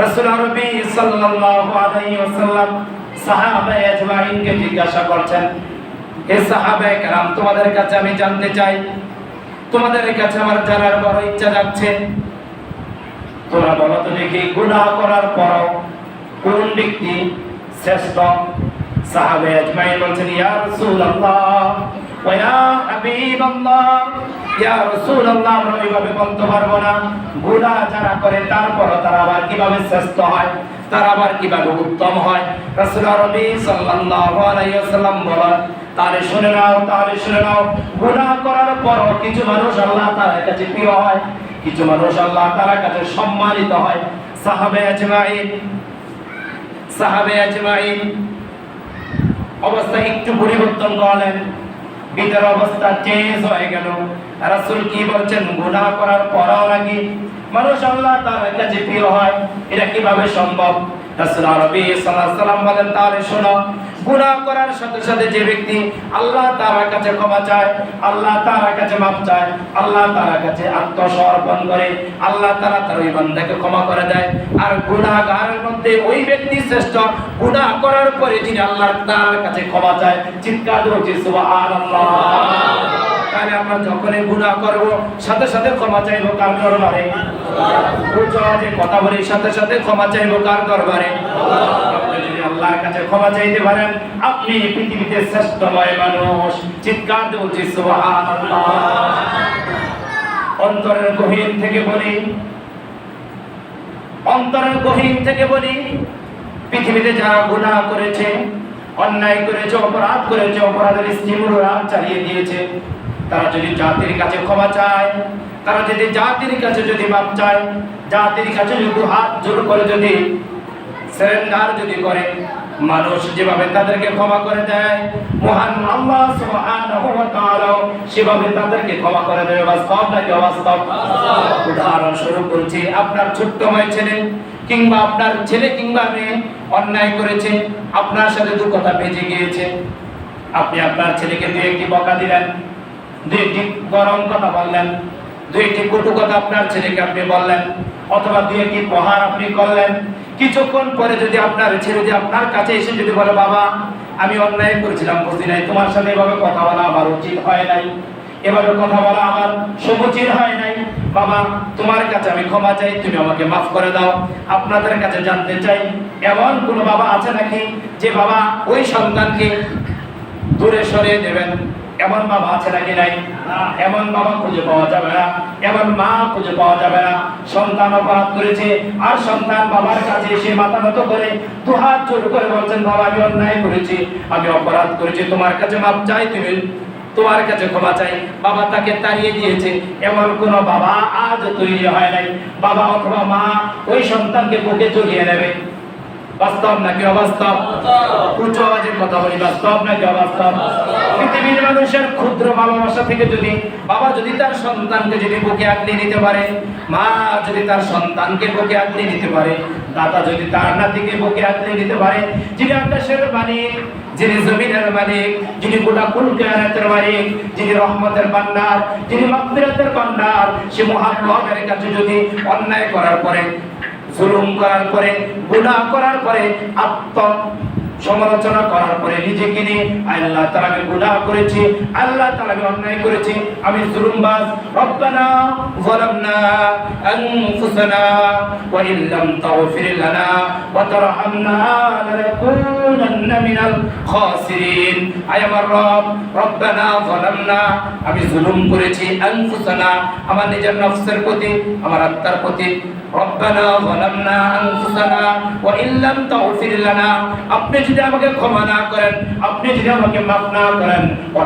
রাসূল আরবি সাল্লাল্লাহু আলাইহি ওয়াসাল্লাম জিজ্ঞাসা করছেন হে সাহাবায়ে কেরাম, তোমাদের কাছে আমি জানতে চাই, তোমাদের কাছে আমার জানার বড় ইচ্ছা যাচ্ছে। তোমরা বলো তো দেখি, গুনাহ করার পরও কোন ব্যক্তি শ্রেষ্ঠ? সাহাবে আজমাইন বলছেন, ইয়া রাসূলুল্লাহ, ওয়া ইয়া হাবিবাল্লাহ। আমরা এইভাবে না। যারা করে তারপর তারা আবার কীভাবে শ্রেষ্ঠ হয়? তারা আবার কীভাবে উত্তম হয়? করার পরও কিছু মানুষ আল্লাহ তাআলার কাছে প্রিয় হয়, কিছু মানুষ আল্লাহ তাআলার কাছে সম্মানিত হয়। সাহাবে সাহাবে অবস্থা একটু পরিবর্তন করলেন। ভিতর অবস্থা চেঞ্জ হয়ে গেল। রাসূল কি বলছেন? গুনাহ করার পরও নাকি মানুষ আল্লাহ তাআলার কাছে প্রিয় হয়। এটা কীভাবে সম্ভব? রাসূল আরবি সাল্লাল্লাহু আলাইহি গুনাহ করার সাথে সাথে যে ব্যক্তি আল্লাহ তাআলার কাছে ক্ষমা চায়, আল্লাহ কাছে চায়, আল্লাহ তাআলার কাছে আত্মসমর্পণ করে, আল্লাহ তার ওই বান্দাকে ক্ষমা করে দেয়। আর গুনাহগারের মধ্যে ওই ব্যক্তি শ্রেষ্ঠ। গুনাহ করার পরে যিনি আল্লাহ তাআলার কাছে ক্ষমা চায়, চিৎকার দিয়ে সুবহানাল্লাহ। তাহলে আমরা যখনই গুনাহ করব, সাথে সাথে ক্ষমা চাইব কার দরবারে? যে কথা বলি, সাথে সাথে ক্ষমা চাইব কার দরবারে? থেকে বলি পৃথিবীতে যারা গুনাহ করেছে, অন্যায় করেছে, অপরাধ করেছে, অপরাধের স্টিমুরা চালিয়ে দিয়েছে তারা যদি জাতির কাছে ক্ষমা চায়, তারা যদি জাতির কাছে যদি মাপ চায়, জাতির কাছে যদি হাত জোর করে যদি সারেন্ডার যদি করে, মানুষ যেভাবে তাদেরকে ক্ষমা করে দেয়, মহান আল্লাহ সুবহানাহু ওয়া তাআলা সেভাবে তাদেরকে ক্ষমা করে দেবে বাস্তব নাকি অবাস্তব? উদাহরণ শুরু বলছি, আপনার ছোট্ট ভাই ছেলে কিংবা আপনার ছেলে কিংবা মেয়ে অন্যায় করেছে, আপনার সাথে দু কথা বেজে গিয়েছে। আপনি আপনার ছেলেকে দিয়ে একটি বকা দিলেন দুই একটি গরম কথা বললেন, দুইটি কটু কথা আপনার ছেলেকে আপনি বললেন, অথবা দুই একটি প্রহার আপনি করলেন। কিছুক্ষণ পরে যদি আপনার ছেলে যদি আপনার কাছে এসে যদি বলে, বাবা, আমি অন্যায় করেছিলাম, বুঝি নাই, তোমার সাথে এভাবে কথা বলা আমার উচিত হয় নাই। এভাবে কথা বলা আমার সমুচিত হয় নাই। বাবা, তোমার কাছে আমি ক্ষমা চাই, তুমি আমাকে মাফ করে দাও। আপনাদের কাছে জানতে চাই, এমন কোন বাবা আছে নাকি, যে বাবা ওই সন্তানকে দূরে সরিয়ে দেবেন? এমন বাবা আছে নাকি নাই? এমন বাবা খুঁজে পাওয়া যাবে না। এমন মা খুঁজে পাওয়া যাবে না। সন্তান অপরাধ করেছে আর সন্তান বাবার কাছে এসে মাথা নত করে দু হাত জোর করে বলছেন, বাবা, আমি অন্যায় করেছি, আমি অপরাধ করেছি। তোমার কাছে মাপ চাই, তুমি তোমার কাছে ক্ষমা চাই। বাবা তাকে তাড়িয়ে দিয়েছে। এমন কোন বাবা আজ তৈরি হয় নাই। বাবা অথবা মা ওই সন্তানকে বুকে জড়িয়ে নেবে। বাস্তব নাকি অবাস্তব? উচ্চ আওয়াজে কথা বলি, বাস্তব নাকি অবাস্তব? পৃথিবীর মানুষের ক্ষুদ্র ভালোবাসা থেকে যদি বাবা যদি তার সন্তানকে যদি বুকে আঁকড়ে নিতে পারে, মা যদি তার সন্তানকে বুকে আঁকড়ে নিতে পারে, দাদা যদি তার নাতিকে বুকে আঁকড়ে নিতে পারে, যিনি আকাশের মালিক, যিনি জমিনের মালিক, যিনি গোটা কুল কেয়ারতের মালিক, যিনি রহমতের ভান্ডার যিনি মাগফিরাতের ভান্ডার সে মহান কাছে যদি অন্যায় করার পরে জুলুম করার পরে, গুনাহ করার পরে, আত্ম সমালোচনা করার পরে নিজেকে নিয়ে আল্লাহ তাআলা আমি গুনাহ করেছি, আল্লাহ তাআলা আমি অন্যায় করেছি। আমি জুলুমবাজ। রব্বানা যালামনা আনফুসানা ওয়া ইন লাম তাগফির লানা ওয়া তারহামনা লানাকুনান্না মিনাল খাসিরিন। আয় আমার রব, রব্বানা যালামনা। আমি জুলুম করেছি আনফুসানা, আমার নিজের নফসের প্রতি, আমার আত্মার প্রতি। আপনি যদি আমাকে ক্ষমা না করেন, আপনি যদি আমাকে মাফ না করেন, ওয়া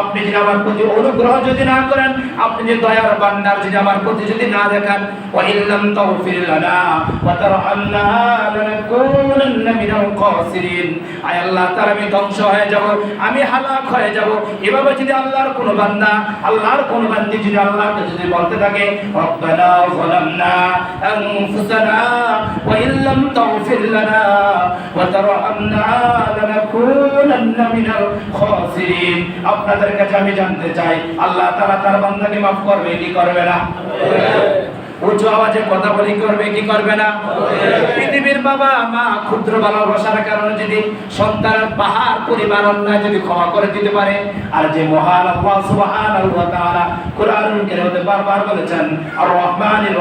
আপনি যদি আমার প্রতি অনুগ্রহ যদি না করেন, আপনি যদি দয়ার বান্দার যদি আমার প্রতি যদি না দেখান, ওয়া ইন লাম তাগফির লানা ওয়া তারহামনা লানাকুনান্না মিনাল খাসিরিন। আয় আল্লাহ আমি ধ্বংস হয়ে আমি হালাক হয়ে যাব। এভাবে যদি আল্লাহর কোন বান্দা, আল্লাহর কোন বান্দি যদি আল্লাহকে যদি বলতে থাকে, রব্বানা যালামনা ইন লাম তাগফির লানা, ওয়া তারহামনা লানাকুনান্না মিনাল খাসিরিন। আপনাদের কাছে আমি জানতে চাই, আল্লাহ তাআলা তার বান্দাকে মাফ করবে, কি করবে না? উঁচু আওয়াজে কথা বলি, করবে কি করবে না? পৃথিবীর বাবা, মা, ক্ষুদ্র ভালোবাসার কারণে যদি সন্তানের পাহাড় পরিবার অন্যায় যদি ক্ষমা করে দিতে পারে, আর যে মহান আল্লাহ তাআলা কোরআনুল কারীমে বারবার বলেছেন আর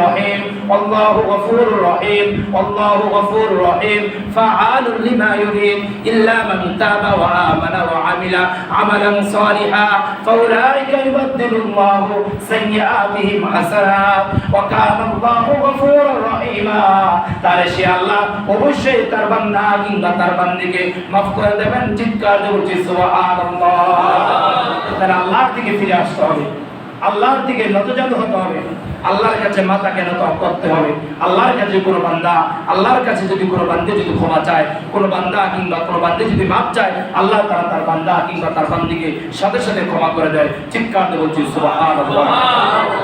রহিম, আল্লাহু রহিম আল্লাহু রহিম লিমা ইউরিদ, ইল্লা মান তাবা ওয়া আমানা ওয়া আমিলা, আমালান সালিহা, ফাউলাইকা সাইয়্যাতিহিম হাসানাত, ওয়া আল্লাহর কাছে মাথাকে নত করতে হবে। আল্লাহর কাছে কোনো বান্দা, আল্লাহর কাছে যদি কোনো বান্দে যদি ক্ষমা চায়, কোনো বান্দা কিংবা কোনো বান্দে যদি মাপ চায়, আল্লাহ তারা তার বান্দা কিংবা তার বান্দিকে সাথে সাথে ক্ষমা করে দেয়। চিৎকার সুবহানাল্লাহ।